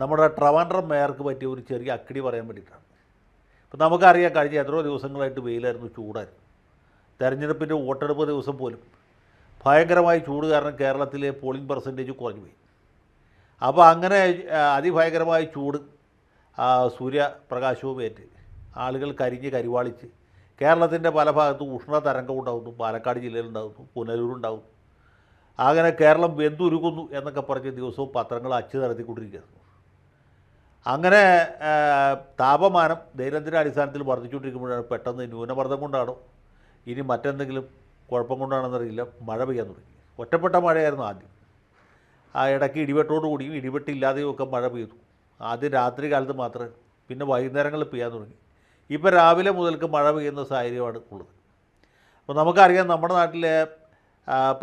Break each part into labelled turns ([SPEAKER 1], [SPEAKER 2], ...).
[SPEAKER 1] നമ്മുടെ ട്രവാൻഡ്രം മേയർക്ക് പറ്റിയ ഒരു ചെറിയ അക്കിടി പറയാൻ വേണ്ടിയിട്ടാണ്. ഇപ്പം നമുക്കറിയാം കഴിഞ്ഞ എത്രയോ ദിവസങ്ങളായിട്ട് വെയിലായിരുന്നു ചൂടായിരുന്നു. തെരഞ്ഞെടുപ്പിന്റെ വോട്ടെടുപ്പ് ദിവസം പോലും ഭയങ്കരമായ ചൂട് കാരണം കേരളത്തിലെ പോളിംഗ് പെർസെന്റേജ് കുറഞ്ഞു പോയി. അപ്പോൾ അങ്ങനെ അതിഭയങ്കരമായ ചൂട് സൂര്യപ്രകാശവും ഏറ്റ് ആളുകൾ കരിഞ്ഞ് കരിവാളിച്ച് കേരളത്തിന്റെ പല ഭാഗത്തും ഉഷ്ണ തരംഗം ഉണ്ടാകുന്നു പാലക്കാട് ജില്ലയിലുണ്ടാകുന്നു പുനലൂരുണ്ടാകുന്നു അങ്ങനെ കേരളം വെന്തുരുകുന്നു എന്നൊക്കെ പറഞ്ഞ് ദിവസവും പത്രങ്ങൾ അച്ചു നടത്തിക്കൊണ്ടിരിക്കുകയായിരുന്നു അങ്ങനെ താപമാനം ദൈനംദിന അടിസ്ഥാനത്തിൽ വർദ്ധിച്ചുകൊണ്ടിരിക്കുമ്പോഴാണ് പെട്ടെന്ന് ന്യൂനമർദ്ദം കൊണ്ടാണോ ഇനി മറ്റെന്തെങ്കിലും കുഴപ്പം കൊണ്ടാണെന്നറിയില്ല മഴ പെയ്യാൻ തുടങ്ങി. ഒറ്റപ്പെട്ട മഴയായിരുന്നു ആദ്യം. ആ ഇടയ്ക്ക് ഇടിവെട്ടോടുകൂടിയും ഇടിവെട്ടില്ലാതെയും ഒക്കെ മഴ പെയ്തു. ആദ്യം രാത്രി കാലത്ത് മാത്രമേ പിന്നെ വൈകുന്നേരങ്ങളിൽ പെയ്യാൻ തുടങ്ങി. ഇപ്പോൾ രാവിലെ മുതൽക്ക് മഴ പെയ്യുന്ന സാഹചര്യമാണ് ഉള്ളത്. അപ്പോൾ നമുക്കറിയാം നമ്മുടെ നാട്ടിലെ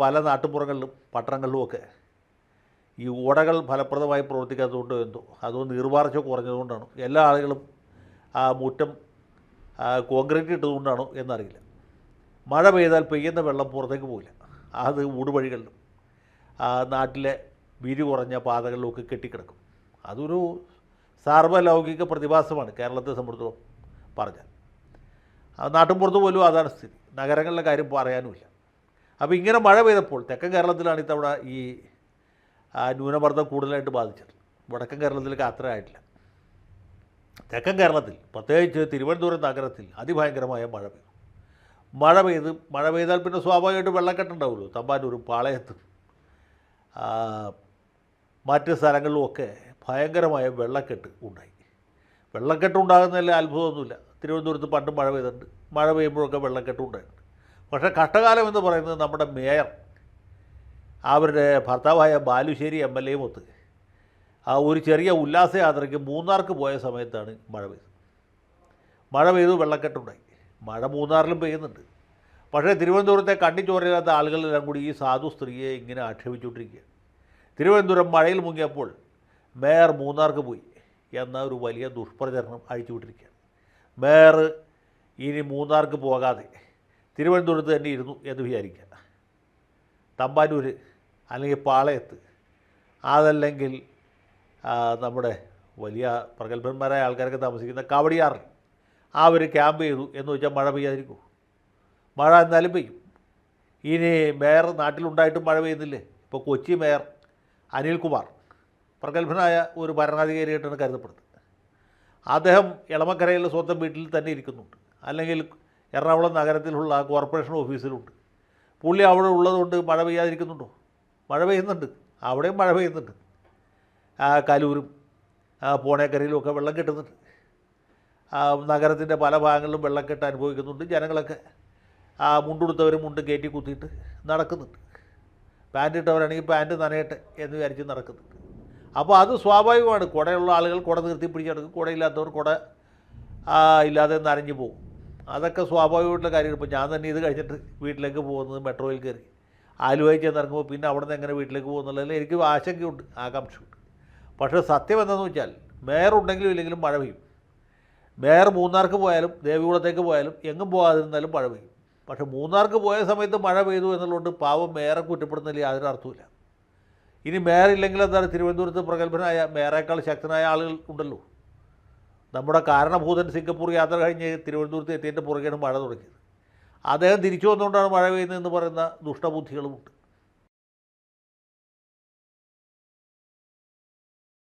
[SPEAKER 1] പല നാട്ടുപുറങ്ങളിലും പട്ടണങ്ങളിലും ഒക്കെ ഈ ഓടകൾ ഫലപ്രദമായി പ്രവർത്തിക്കാത്തതുകൊണ്ടോ എന്തോ അതോ നീർവാർച്ച കുറഞ്ഞതുകൊണ്ടാണ്. എല്ലാ ആളുകളും ആ മുറ്റം കോൺക്രീറ്റ് ഇട്ടതുകൊണ്ടാണോ എന്നറിയില്ല. മഴ പെയ്താൽ പെയ്യുന്ന വെള്ളം പുറത്തേക്ക് പോകില്ല അത് ഊടുവഴികളിലും നാട്ടിലെ വീതി കുറഞ്ഞ പാതകളിലുമൊക്കെ കെട്ടിക്കിടക്കും. അതൊരു സാർവലൗകിക പ്രതിഭാസമാണ് കേരളത്തെ സംബന്ധിച്ചിടത്തോളം പറഞ്ഞാൽ. നാട്ടിൻപുറത്ത് പോലും അതാണ് സ്ഥിതി. നഗരങ്ങളിലെ കാര്യം പറയാനുമില്ല. അപ്പോൾ ഇങ്ങനെ മഴ പെയ്തപ്പോൾ തെക്കൻ കേരളത്തിലാണ് ഇത്തവണ ഈ ന്യൂനമർദ്ദം കൂടുതലായിട്ട് ബാധിച്ചത്. വടക്കൻ കേരളത്തിലേക്ക് അത്ര ആയിട്ടില്ല. തെക്കൻ കേരളത്തിൽ പ്രത്യേകിച്ച് തിരുവനന്തപുരം നഗരത്തിൽ അതിഭയങ്കരമായ മഴ പെയ്തു. മഴ പെയ്ത് മഴ പെയ്താൽ പിന്നെ സ്വാഭാവികമായിട്ട് വെള്ളക്കെട്ടുണ്ടാവുമല്ലോ തമ്പാനൂരും പാളയത്തും മറ്റ് സ്ഥലങ്ങളിലുമൊക്കെ ഭയങ്കരമായ വെള്ളക്കെട്ട് ഉണ്ടായി. വെള്ളക്കെട്ട് ഉണ്ടാകുന്നതിൽ അത്ഭുതമൊന്നുമില്ല. തിരുവനന്തപുരത്ത് പണ്ട് മഴ പെയ്തിട്ടുണ്ട്. മഴ പെയ്യുമ്പോഴൊക്കെ വെള്ളക്കെട്ട് ഉണ്ടായിട്ടുണ്ട്. പക്ഷേ കഷ്ടകാലം എന്ന് പറയുന്നത് നമ്മുടെ മേയർ അവരുടെ ഭർത്താവായ ബാലുശ്ശേരി എം എൽ എയും ഒത്ത്. ആ ഒരു ചെറിയ ഉല്ലാസയാത്രയ്ക്ക് മൂന്നാർക്ക് പോയ സമയത്താണ് മഴ പെയ്തത്. മഴ പെയ്തു വെള്ളക്കെട്ടുണ്ടായി. മഴ മൂന്നാറിലും പെയ്യുന്നുണ്ട്. പക്ഷേ തിരുവനന്തപുരത്തെ കണ്ണിച്ചോറയില്ലാത്ത ആളുകളെല്ലാം കൂടി ഈ സാധു സ്ത്രീയെ ഇങ്ങനെ ആക്ഷേപിച്ചുകൊണ്ടിരിക്കുകയാണ്. തിരുവനന്തപുരം മഴയിൽ മുങ്ങിയപ്പോൾ മേയർ മൂന്നാർക്ക് പോയി എന്ന ഒരു വലിയ ദുഷ്പ്രചരണം അഴിച്ചുവിട്ടിരിക്കുകയാണ്. മേയർ ഇനി മൂന്നാർക്ക് പോകാതെ തിരുവനന്തപുരത്ത് തന്നെ ഇരുന്നു എന്ന് വിചാരിക്കുക തമ്പാനൂർ അല്ലെങ്കിൽ പാളയത്ത്. അതല്ലെങ്കിൽ നമ്മുടെ വലിയ പ്രഗത്ഭന്മാരായ ആൾക്കാരൊക്കെ താമസിക്കുന്ന ആ ഒരു ക്യാമ്പ് ചെയ്തു. എന്ന് വെച്ചാൽ മഴ പെയ്യാതിരിക്കൂ മഴ എന്നാലും പെയ്യും. ഇനി മേയർ നാട്ടിലുണ്ടായിട്ടും മഴ പെയ്യുന്നില്ലേ? ഇപ്പോൾ കൊച്ചി മേയർ അനിൽകുമാർ പ്രഗത്ഭനായ ഒരു ഭരണാധികാരിയായിട്ടാണ് കരുതപ്പെടുന്നത്. അദ്ദേഹം എളമക്കരയിലെ സ്വന്തം വീട്ടിൽ തന്നെ ഇരിക്കുന്നുണ്ട്. അല്ലെങ്കിൽ എറണാകുളം നഗരത്തിലുള്ള കോർപ്പറേഷൻ ഓഫീസിലുണ്ട്. പുള്ളി അവിടെ ഉള്ളതുകൊണ്ട് മഴ പെയ്യാതിരിക്കുന്നുണ്ടോ? മഴ പെയ്യുന്നുണ്ട്. അവിടെയും മഴ പെയ്യുന്നുണ്ട്. ആ കലൂരും പൂണേക്കരയിലും ഒക്കെ വെള്ളം കെട്ടുന്നുണ്ട്. നഗരത്തിന്റെ പല ഭാഗങ്ങളിലും വെള്ളക്കെട്ട് അനുഭവിക്കുന്നുണ്ട്. ജനങ്ങളൊക്കെ ആ മുണ്ടുടുത്തവരും മുണ്ട് കയറ്റി കുത്തിയിട്ട് നടക്കുന്നുണ്ട്. പാന്റ് ഇട്ടവരാണെങ്കിൽ പാന്റ് നനയട്ടെ എന്ന് വിചാരിച്ച് നടക്കുന്നുണ്ട്. അപ്പോൾ അത് സ്വാഭാവികമാണ്. കുടയുള്ള ആളുകൾ കുട നിർത്തി പിടിച്ചെടുക്കും കുടയില്ലാത്തവർ കുട ഇല്ലാതെ നനഞ്ഞു പോകും. അതൊക്കെ സ്വാഭാവികമായിട്ടുള്ള കാര്യങ്ങൾ ഇപ്പോൾ ഞാൻ തന്നെ ഇത് കഴിഞ്ഞിട്ട് വീട്ടിലേക്ക് പോകുന്നത് മെട്രോയിൽ കയറി. ആലുവായി ചെന്നിറങ്ങുമ്പോൾ പിന്നെ അവിടെ നിന്ന് എങ്ങനെ വീട്ടിലേക്ക് പോകുന്നുള്ളതിൽ എനിക്ക് ആശങ്കയുണ്ട് ആകാംക്ഷയുണ്ട്. പക്ഷേ സത്യം എന്താണെന്ന് വെച്ചാൽ മേയർ ഉണ്ടെങ്കിലും ഇല്ലെങ്കിലും മഴ പെയ്യും. മേയർ മൂന്നാർക്ക് പോയാലും ദേവികുളത്തേക്ക് പോയാലും എങ്ങും പോകാതിരുന്നാലും മഴ പെയ്യും. പക്ഷേ മൂന്നാർക്ക് പോയ സമയത്ത് മഴ പെയ്തു എന്നുള്ളതുകൊണ്ട് പാവം മേയറെ കുറ്റപ്പെടുന്നതിൽ യാതൊരു അർത്ഥമില്ല ഇനി മേയർ ഇല്ലെങ്കിൽ എന്താണ് തിരുവനന്തപുരത്ത് പ്രഗത്ഭനായ മേയറേക്കാൾ ശക്തനായ ആളുകൾ ഉണ്ടല്ലോ. നമ്മുടെ കാരണഭൂതൻ സിംഗപ്പൂർ യാത്ര കഴിഞ്ഞ് തിരുവനന്തപുരത്ത് എത്തിയതിന്റെ പുറകെയാണ് മഴ തുടങ്ങിയത്. അദ്ദേഹം തിരിച്ചു വന്നുകൊണ്ടാണ് മഴ പെയ്യുന്നതെന്ന് പറയുന്ന ദുഷ്ടബുദ്ധികളുമുണ്ട്.